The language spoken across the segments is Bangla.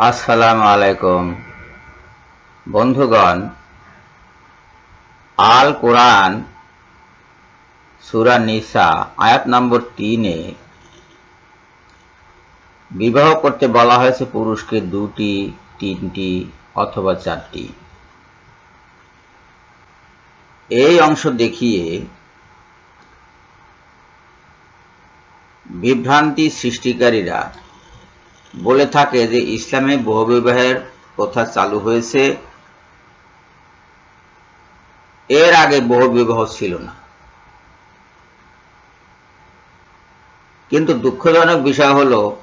আসসালামু আলাইকুম। বন্ধুগণ, আল কোরআন সুরা নিসা আয়াত নম্বর তিনে বিবাহ করতে বলা হয়েছে পুরুষকে দুটি, তিনটি অথবা চারটি। এই অংশ দেখিয়ে বিভ্রান্তি সৃষ্টিকারীরা বলে থাকে যে ইসলামে বহুবিবাহের প্রথা চালু হয়েছে। এর আগে বহুবিবাহ ছিল না। কিন্তু দুঃখজনক বিষয় হলো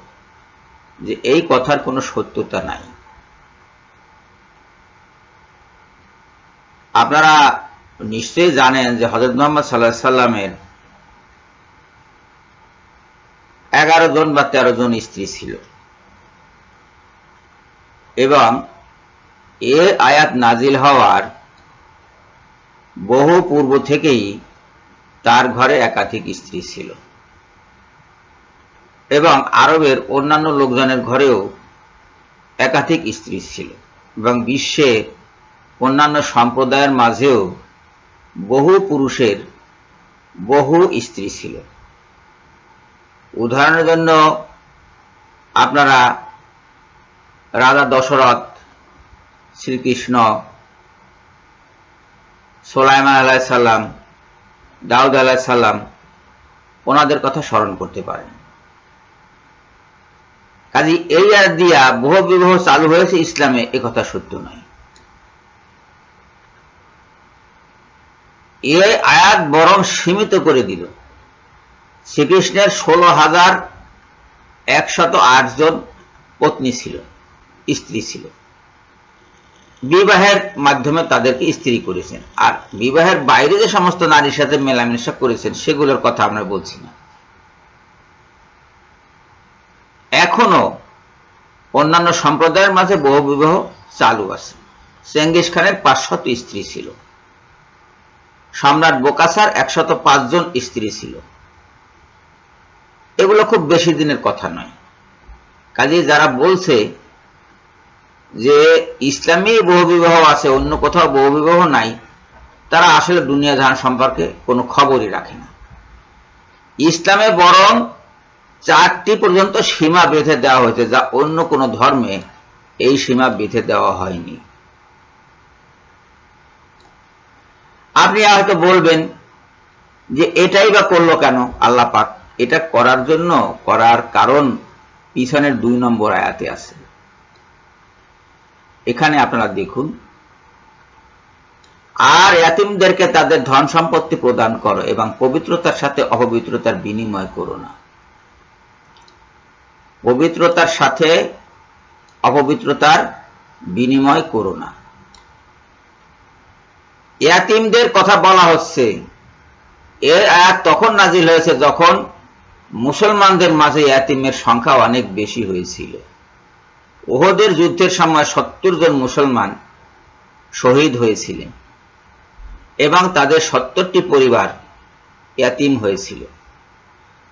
যে এই কথার কোনো সত্যতা নাই। আপনারা নিশ্চয়ই জানেন যে হজরত মোহাম্মদ সাল্লাহ সাল্লামের এগারো জন বা তেরো জন স্ত্রী ছিল। এবং এ আয়াত নাজিল হওয়ার বহু পূর্ব থেকেই তার ঘরে একাধিক স্ত্রী ছিল। এবং আরবের অন্যান্য লোকজনের ঘরেও একাধিক স্ত্রী ছিল এবং বিশ্বের অন্যান্য সম্প্রদায়ের মাঝেও বহু পুরুষের বহু স্ত্রী ছিল। উদাহরণের জন্য আপনারা রাজা দশরথ শ্রীকৃষ্ণ সোলাইমান আলাহ সাল্লাম দাউদ আলাহ সাল্লাম ওনাদের কথা স্মরণ করতে পারেন। কাজী এই আর দিয়া বহু বিবাহ চালু হয়েছে ইসলামে, এ কথা সত্য নয়। এ আয়াত বরং সীমিত করে দিল। শ্রীকৃষ্ণের ষোলো হাজার একশত আট জন পত্নী ছিল। স্ত্রী ছিল। বিবাহের মাধ্যমে তাদেরকে স্ত্রী করেছেন। আর বিবাহের বাইরে যে সমস্ত নারীর সাথে মেলামেশা করেছেন, সেগুলোর কথা আমরা বলছি না। এখনও অন্যান্য সম্প্রদায়ের মাঝে বহু বিবাহ চালু আছে। চেঙ্গিস খানের পাঁচশত স্ত্রী ছিল। সম্রাট বোকাসার একশত জন স্ত্রী ছিল। এগুলো খুব বেশি দিনের কথা নয়। কাজে যারা বলছে যে ইসলামী বহুবিবাহ আছে, অন্য কোথাও বহুবিবাহ নাই, তারা আসলে দুনিয়া জাহান সম্পর্কে কোনো খবরই রাখে না। ইসলামে বরং চারটি পর্যন্ত সীমা বেঁধে দেওয়া হয়েছে, যা অন্য কোনো ধর্মে এই সীমা বেঁধে দেওয়া হয়নি। আপনি হয়তো বলবেন যে এটাই বা করল কেন আল্লাহ পাক? এটা করার জন্য, করার কারণ পিছনের দুই নম্বর আয়াতে আছে। এখানে আপনারা দেখুন। আর এতিমদেরকে তাদের ধন সম্পত্তি প্রদান করো এবং পবিত্রতার সাথে অপবিত্রতার বিনিময় করো না। পবিত্রতার সাথে অপবিত্রতার বিনিময় করো না। ইয়াতিমদের কথা বলা হচ্ছে। এর আয়াত তখন নাজিল হয়েছে যখন মুসলমানদের মাঝে ইয়াতিমের সংখ্যা অনেক বেশি হয়েছিল। ওহদের যুদ্ধের সময় সত্তর জন মুসলমান শহীদ হয়েছিলেন এবং তাদের সত্তরটি পরিবার ইয়াতিম হয়েছিল।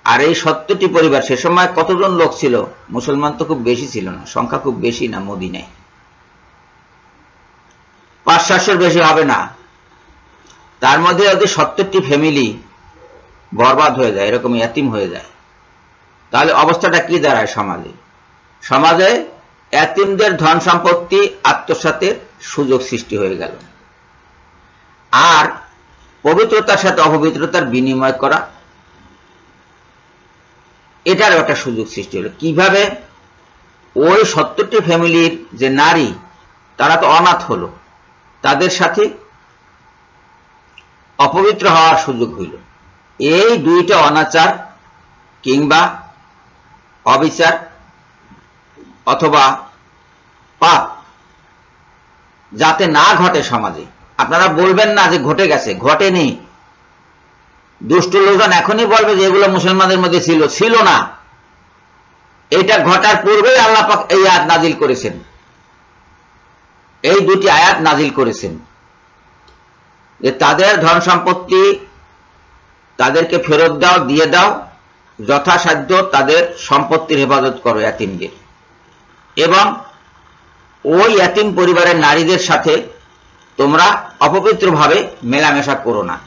আর এই সত্তরটি পরিবার সে সময় কতজন লোক ছিল? মুসলমান তো খুব বেশি ছিল না, সংখ্যা খুব বেশি না, মদিনায়। পাঁচ সাতশোর বেশি হবে না। তার মধ্যে যদি সত্তরটি ফ্যামিলি বরবাদ হয়ে যায়, এরকম ইয়াতিম হয়ে যায়, তাহলে অবস্থাটা কি দাঁড়ায় সমাজে? সমাজে এতিমদের ধন সম্পত্তি, আত্মসাতের সুযোগ সৃষ্টি হয়ে গেল। আর পবিত্রতার সাথে অপবিত্রতার বিনিময় করা এটার একটা সুযোগ সৃষ্টি হলো। কীভাবে? ওই সত্তরটি ফ্যামিলির যে নারী, তারা তো অনাথ হলো। তাদের সাথে অপবিত্র হওয়ার সুযোগ হইল। এই দুইটা অনাচার কিংবা অবিচার অথবা পাপ যাতে না ঘটে সমাজে। আপনারা বলবেন না যে ঘটে গেছে, ঘটেনি। দুষ্ট লোকজন এখনই বলবে যে এগুলো মুসলমানদের মধ্যে ছিল। ছিল না। এটা ঘটার পূর্বেই আল্লাহ পাক এই আয়াত নাজিল করেছেন। এই দুটি আয়াত নাজিল করেছেন। যে তাদের ধন সম্পত্তি তাদেরকে ফেরত দাও, দিয়ে দাও, যথাসাধ্য তাদের সম্পত্তির হেফাজত করো এতিমদের। এবং ওই এতিম পরিবারের নারীদের সাথে তোমরা অপবিত্রভাবে মেলামেশা করো না।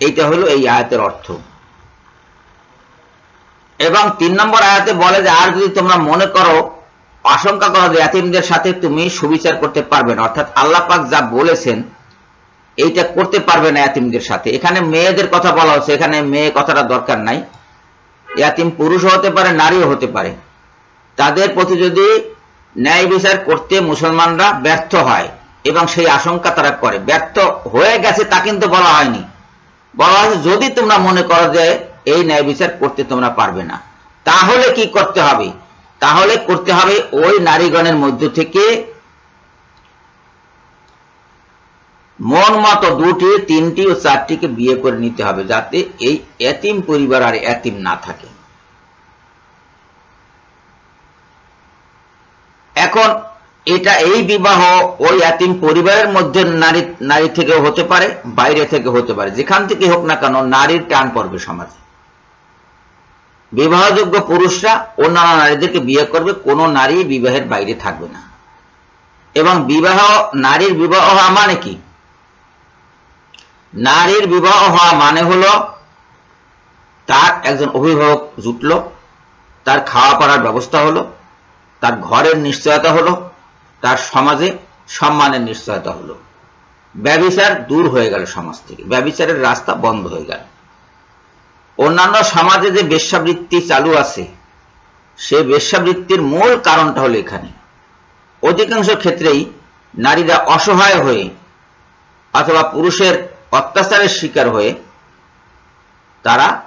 এইটা হলো এই আয়াতের অর্থ। এবং তিন নম্বর আয়াতে বলে যে, আর যদি তোমরা মনে করো, আশঙ্কা করো যে এতিমদের সাথে তুমি সুবিচার করতে পারবে না, অর্থাৎ আল্লাহ পাক যা বলেছেন, এইটা করতে পারবে না এতিমদের সাথে। এখানে মেয়েদের কথা বলা হচ্ছে, এখানে মেয়ে কথাটা দরকার নাই। ইয়াতিম পুরুষও হতে পারে, নারীও হতে পারে। তাদের প্রতি যদি ন্যায় বিচার করতে মুসলমানরা ব্যর্থ হয় এবং সেই আশঙ্কা তারা করে। ব্যর্থ হয়ে গেছে তা কিন্তু বলা হয়নি। বলা হয়েছে, যদি তোমরা মনে করো যে এই ন্যায় বিচার করতে তোমরা পারবে না, তাহলে কি করতে হবে? তাহলে করতে হবে ওই নারীগণের মধ্য থেকে মন মতো দুটি, তিনটি ও চারটিকে বিয়ে করে নিতে হবে, যাতে এই এতিম পরিবার আর এতিম না থাকে। এখন এটা এই বিবাহ ওই এতিম পরিবারের মধ্যে নারী নারী থেকে হতে পারে, বাইরে থেকে হতে পারে। যেখান থেকে হোক না কেন নারীর টান পড়বে সমাজে। বিবাহযোগ্য পুরুষরা অন্যান্য নারীদেরকে বিয়ে করবে, কোন নারী বিবাহের বাইরে থাকবে না। এবং বিবাহ, নারীর বিবাহ হওয়া মানে কি? নারীর বিবাহ হওয়া মানে হলো তার একজন অভিভাবক জুটল, তার খাওয়া পড়ার ব্যবস্থা হলো তার ঘরের নিশ্চয়তা হলো, তার সমাজে সম্মানের নিশ্চয়তা হলো। ব্যবিচার দূর হয়ে গেল সমাজ থেকে, ব্যবিচারের রাস্তা বন্ধ হয়ে গেল। অন্যান্য সমাজে যে বেশ্যাবৃত্তি চালু আছে, সে বেশ্যাবৃত্তির মূল কারণটা হলো এখানে। অধিকাংশ ক্ষেত্রেই নারীরা অসহায় হয়ে অথবা পুরুষের অত্যাচারের শিকার হয়ে তারা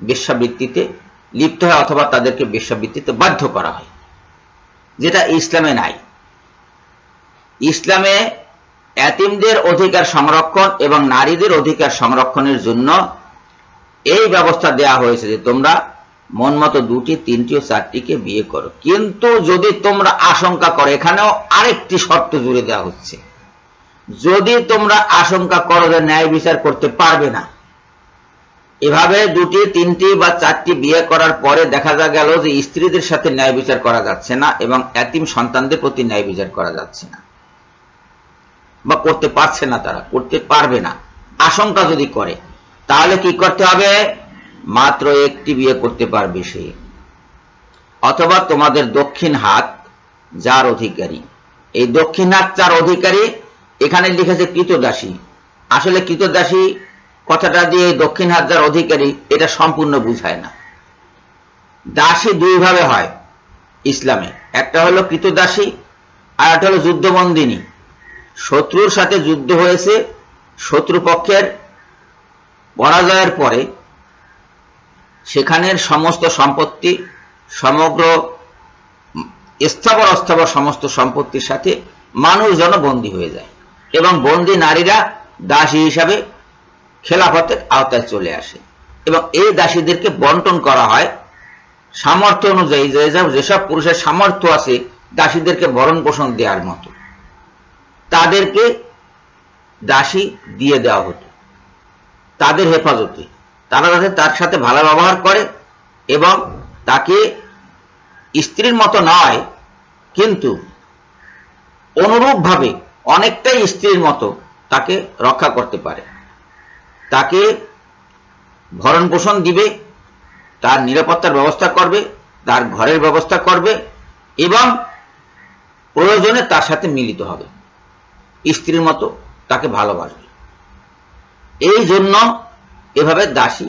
বেশ্যাবৃত্তিতে লিপ্ত হয় অথবা তাদেরকে বেশ্যাবৃত্তিতে বাধ্য করা হয়। যেটা ইসলামে নাই। ইসলামে এতিমদের অধিকার সংরক্ষণ এবং নারীদের অধিকার সংরক্ষণের জন্য এই ব্যবস্থা দেয়া হয়েছে যে তোমরা মন মতো দুটি, তিনটি ও চারটিকে বিয়ে করো। কিন্তু যদি তোমরা আশঙ্কা করো, এখানেও আরেকটি শর্ত জুড়ে দেওয়া হচ্ছে। যদি তোমরা আশঙ্কা করো যে ন্যায় বিচার করতে পারবে না এভাবে দুটি, তিনটি বা চারটি বিয়ে করার পরে দেখা যা গেল যে স্ত্রীদের সাথে ন্যায় বিচার করা যাচ্ছে না এবং এতিম সন্তানদের প্রতি ন্যায় বিচার করা যাচ্ছে না। বা করতে পারছে না তারা, করতে পারবে না। আশঙ্কা যদি করে, তাহলে কি করতে হবে? মাত্র একটি বিয়ে করতে পারবে সে। অথবা তোমাদের দক্ষিণ হাত যার অধিকারী। এই দক্ষিণ হাত যার অধিকারী, এখানে লিখেছে কৃতদাসী। আসলে কৃতদাসী কথাটা দিয়ে দক্ষিণ হাজার অধিকারী, এটা সম্পূর্ণ বুঝায় না। দাসী দুইভাবে হয় ইসলামে। একটা হলো কৃতদাসী, আর একটা হলো যুদ্ধবন্দিনী। শত্রুর সাথে যুদ্ধ হয়েছে শত্রুপক্ষের পরাজয়ের পরে সেখানের সমস্ত সম্পত্তি, সমগ্র স্থাবর অস্থাবর সমস্ত সম্পত্তির সাথে মানুষ বন্দী হয়ে যায়। এবং বন্দী নারীরা দাসী হিসাবে খেলাফতের আওতায় চলে আসে। এবং এই দাসীদেরকে বন্টন করা হয় সামর্থ্য অনুযায়ী যেসব পুরুষের সামর্থ্য আছে, দাসীদেরকে ভরণ পোষণ দেওয়ার মতো। তাদেরকে দাসী দিয়ে দেওয়া হতো। তাদের হেফাজতে। তারা যাতে তার সাথে ভালো ব্যবহার করে এবং তাকে স্ত্রীর মতো নয়, কিন্তু অনুরূপভাবে অনেকটাই স্ত্রীর মতো তাকে রক্ষা করতে পারে। তাকে ভরণ পোষণ দিবে, তার নিরাপত্তার ব্যবস্থা করবে, তার ঘরের ব্যবস্থা করবে এবং প্রয়োজনে তার সাথে মিলিত হবে। স্ত্রীর মতো তাকে ভালোবাসবে। এই জন্য এভাবে দাসী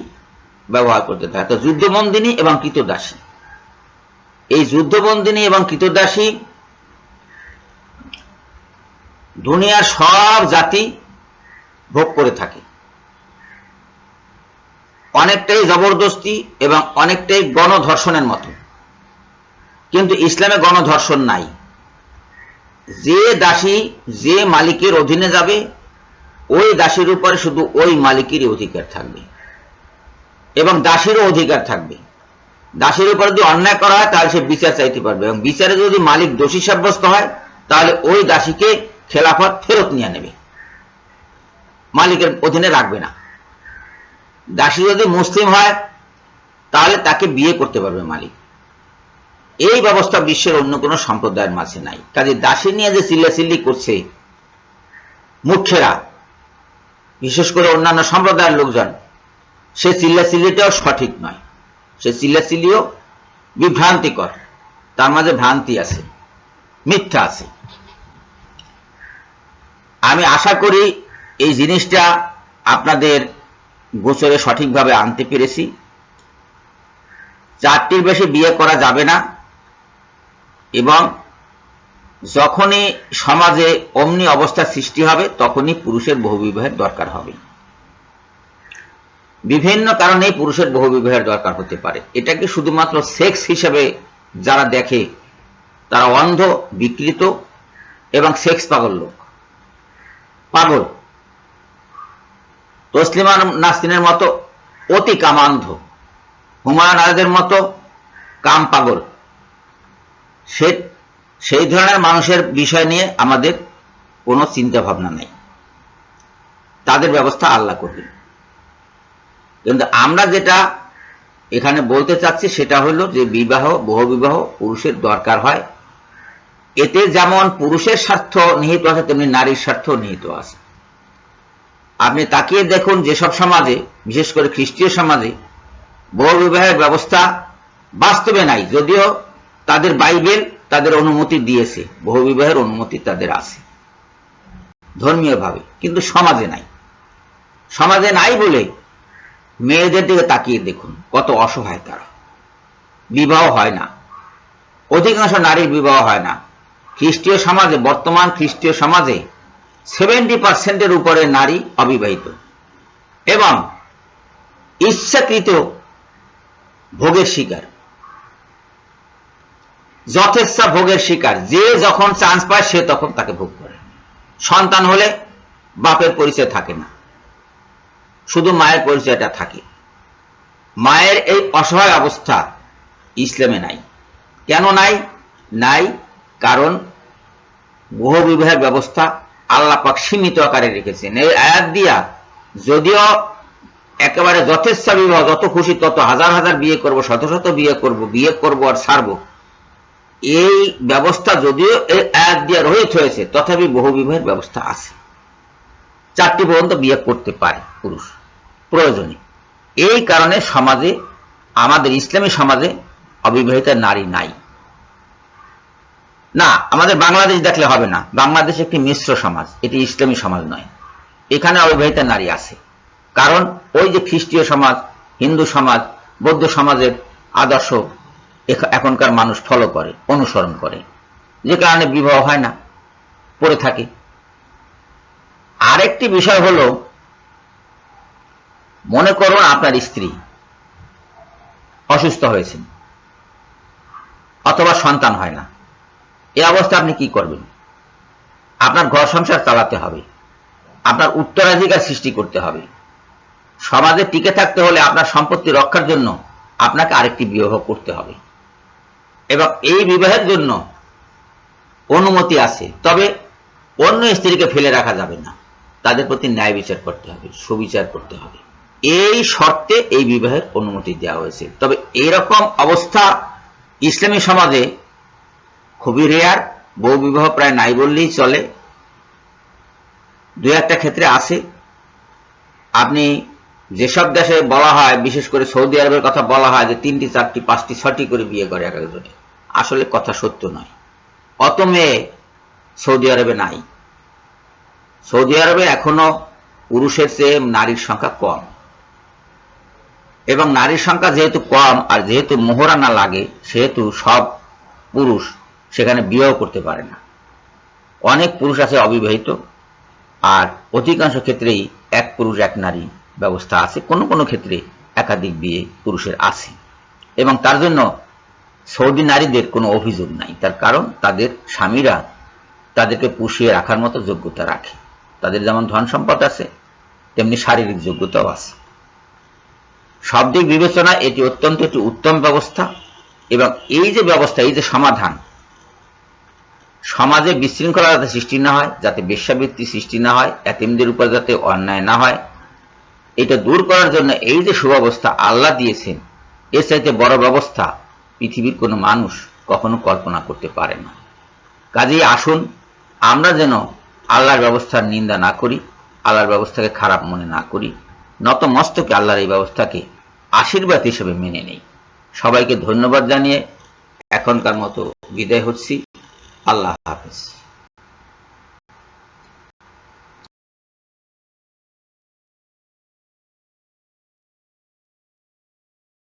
ব্যবহার করতে থাকে। তো যুদ্ধবন্দিনী এবং কৃতদাসী। এই যুদ্ধবন্দিনী এবং কৃতদাসী দুনিয়ার সব জাতি ভোগ করে থাকে। অনেকটাই জবরদস্তি এবং অনেকটাই গণধর্ষণের মতো। কিন্তু ইসলামে গণধর্ষণ নাই। যে দাসী যে মালিকের অধীনে যাবে, ওই দাসীর উপরে শুধু ওই মালিকেরই অধিকার থাকবে। এবং দাসীরও অধিকার থাকবে। দাসীর উপর যদি অন্যায় করা হয়, তাহলে সে বিচার চাইতে পারবে। এবং বিচারে যদি মালিক দোষী সাব্যস্ত হয়, তাহলে ওই দাসীকে খেলাফত ফেরত নিয়ে নেবে। মালিকের অধীনে রাখবে না। দাসী যদি মুসলিম হয়, তাহলে তাকে বিয়ে করতে পারবে মালিক। এই ব্যবস্থা বিশ্বের অন্য কোনো সম্প্রদায়ের মাঝে নাই। কাজে দাসী নিয়ে যে চিল্লাচিল্লি করছে মুখ্যেরা বিশেষ করে অন্যান্য সম্প্রদায়ের লোকজন, সে চিল্লাচিল্লিটাও সঠিক নয়। সে চিল্লাচিল্লিও বিভ্রান্তিকর। তার মাঝে ভ্রান্তি আছে, মিথ্যা আছে। আমি আশা করি এই জিনিসটা আপনাদের গোচরে সঠিকভাবে আনতে পেরেছি। চারটির বেশি বিয়ে করা যাবে না এবং যখনই সমাজে অমনি অবস্থা সৃষ্টি হবে, তখনই পুরুষের বহুবিবাহের দরকার হবে। বিভিন্ন কারণে পুরুষের বহুবিবাহের দরকার হতে পারে। এটাকে শুধুমাত্র সেক্স হিসেবে যারা দেখে, তারা অন্ধ, বিকৃত এবং সেক্স পাগল লোক। পাগল। তসলিমা নাসরিনের মতো অতি কামান্ধ, হুমায়ুন আজাদের মতো কাম পাগল। সে সেই ধরনের মানুষের বিষয় নিয়ে আমাদের কোনো চিন্তা ভাবনা নেই। তাদের ব্যবস্থা আল্লাহ করবেন। কিন্তু আমরা যেটা এখানে বলতে চাচ্ছি সেটা হলো যে বিবাহ, বহুবিবাহ পুরুষের দরকার হয়। এতে যেমন পুরুষের স্বার্থ নিহিত আছে, তেমনি নারীর স্বার্থ নিহিত আছে। আপনি তাকিয়ে দেখুন যেসব সমাজে, বিশেষ করে খ্রিস্টীয় সমাজে বহু বিবাহের ব্যবস্থা বাস্তবে নাই, যদিও তাদের বাইবেল তাদের অনুমতি দিয়েছে, বহু বিবাহের অনুমতি তাদের আছে। ধর্মীয়ভাবে, কিন্তু সমাজে নাই। সমাজে নাই বলে মেয়েদের দিকে তাকিয়ে দেখুন, কত অসহায় তারা। বিবাহ হয় না। অধিকাংশ নারীর বিবাহ হয় না। খ্রিস্টীয় সমাজে, বর্তমান খ্রিস্টীয় সমাজে সেভেন্টি পার্সেন্টের উপরে নারী অবিবাহিত। এবং ইচ্ছাকৃত ভোগের শিকার। যথেচ্ছা ভোগের শিকার। যে যখন চান্স পায়, সে তখন তাকে ভোগ করে। সন্তান হলে বাপের পরিচয় থাকে না। শুধু মায়ের পরিচয়টা থাকে। মায়ের এই অসহায় অবস্থা ইসলামে নাই। কেন নাই? নাই কারণ বহু বিবাহের ব্যবস্থা আল্লাহ পাক সীমিত আকারে রেখেছেন। এই আয়াত দিয়া যদিও একেবারে যথেচ্ছা বিবাহ, যত খুশি তত হাজার হাজার বিয়ে করব, শত শত বিয়ে করব বিয়ে করব আর ছাড়বো এই ব্যবস্থা যদিও এই আয়াত দিয়ে রহিত হয়েছে, তথাপি বহু বিবাহের ব্যবস্থা আছে। চারটি পর্যন্ত বিয়ে করতে পারে পুরুষ। প্রয়োজনে। এই কারণে সমাজে, আমাদের ইসলামী সমাজে অবিবাহিত নারী নাই। না, আমাদের বাংলাদেশ দেখলে হবে না। বাংলাদেশ একটি মিশ্র সমাজ, এটি ইসলামী সমাজ নয়। এখানে অবিবাহিত নারী আছে। কারণ ওই যে খ্রিস্টীয় সমাজ, হিন্দু সমাজ, বৌদ্ধ সমাজের আদর্শ এখনকার মানুষ ফলো করে, অনুসরণ করে। যে কারণে বিবাহ হয় না, পড়ে থাকে। আরেকটি বিষয় হলো, মনে করুন আপনার স্ত্রী অসুস্থ হয়েছেন, অথবা সন্তান হয় না। এই অবস্থা আপনি কি করবেন? আপনার ঘর সংসার চালাতে হবে। আপনার উত্তরাধিকার সৃষ্টি করতে হবে। সমাজে টিকে থাকতে হলে আপনার সম্পত্তি রক্ষার জন্য আপনাকে আরেকটি বিবাহ করতে হবে। এবং এই বিবাহের জন্য অনুমতি আছে। তবে অন্য স্ত্রীকে ফেলে রাখা যাবে না। তাদের প্রতি ন্যায় বিচার করতে হবে, সুবিচার করতে হবে। এই শর্তে এই বিবাহের অনুমতি দেওয়া হয়েছে। তবে এইরকম অবস্থা ইসলামী সমাজে খুবই রেয়ার বহু বিবাহ প্রায় নাই বললেই চলে। দু একটা ক্ষেত্রে আছে। আপনি যেসব দেশে বলা হয়, বিশেষ করে সৌদি আরবের কথা বলা হয় যে তিনটি, চারটি, পাঁচটি, ছটি করে বিয়ে করে এক একজনে, আসলে কথা সত্য নয়। অত মেয়ে সৌদি আরবে নাই। সৌদি আরবে এখনও পুরুষের চেয়ে নারীর সংখ্যা কম। এবং নারীর সংখ্যা যেহেতু কম আর যেহেতু মোহরানা লাগে, সেহেতু সব পুরুষ সেখানে বিয়েও করতে পারে না। অনেক পুরুষ আছে অবিবাহিত, আর অধিকাংশ ক্ষেত্রেই এক পুরুষ, এক নারী ব্যবস্থা আছে। কোনো কোনো ক্ষেত্রে একাধিক বিয়ে পুরুষের আছে। এবং তার জন্য সৌদি নারীদের কোনো অভিযোগ নাই। তার কারণ, তাদের স্বামীরা তাদেরকে পুষিয়ে রাখার মতো যোগ্যতা রাখে। তাদের যেমন ধন সম্পদ আছে, তেমনি শারীরিক যোগ্যতাও আছে। সব দিক বিবেচনায় এটি অত্যন্ত একটি উত্তম ব্যবস্থা এবং এই যে ব্যবস্থা, এই যে সমাধান সমাজে বিশৃঙ্খলা যাতে সৃষ্টি না হয়, যাতে বেশ্যাবৃত্তি সৃষ্টি না হয়, এতিমদের উপর যাতে অন্যায় না হয়। এটা দূর করার জন্য এই যে সুব্যবস্থা আল্লাহ দিয়েছেন, এর চাইতে বড় ব্যবস্থা পৃথিবীর কোনো মানুষ কখনো কল্পনা করতে পারে না। কাজেই আসুন, আমরা যেন আল্লাহর ব্যবস্থার নিন্দা না করি, আল্লাহর ব্যবস্থাকে খারাপ মনে না করি। নত মস্তকে আল্লাহর এই ব্যবস্থাকে আশীর্বাদ হিসেবে মেনে নেই। সবাইকে ধন্যবাদ জানিয়ে এখনকার মতো বিদায় হচ্ছি। আল্লাহ হাফেজ।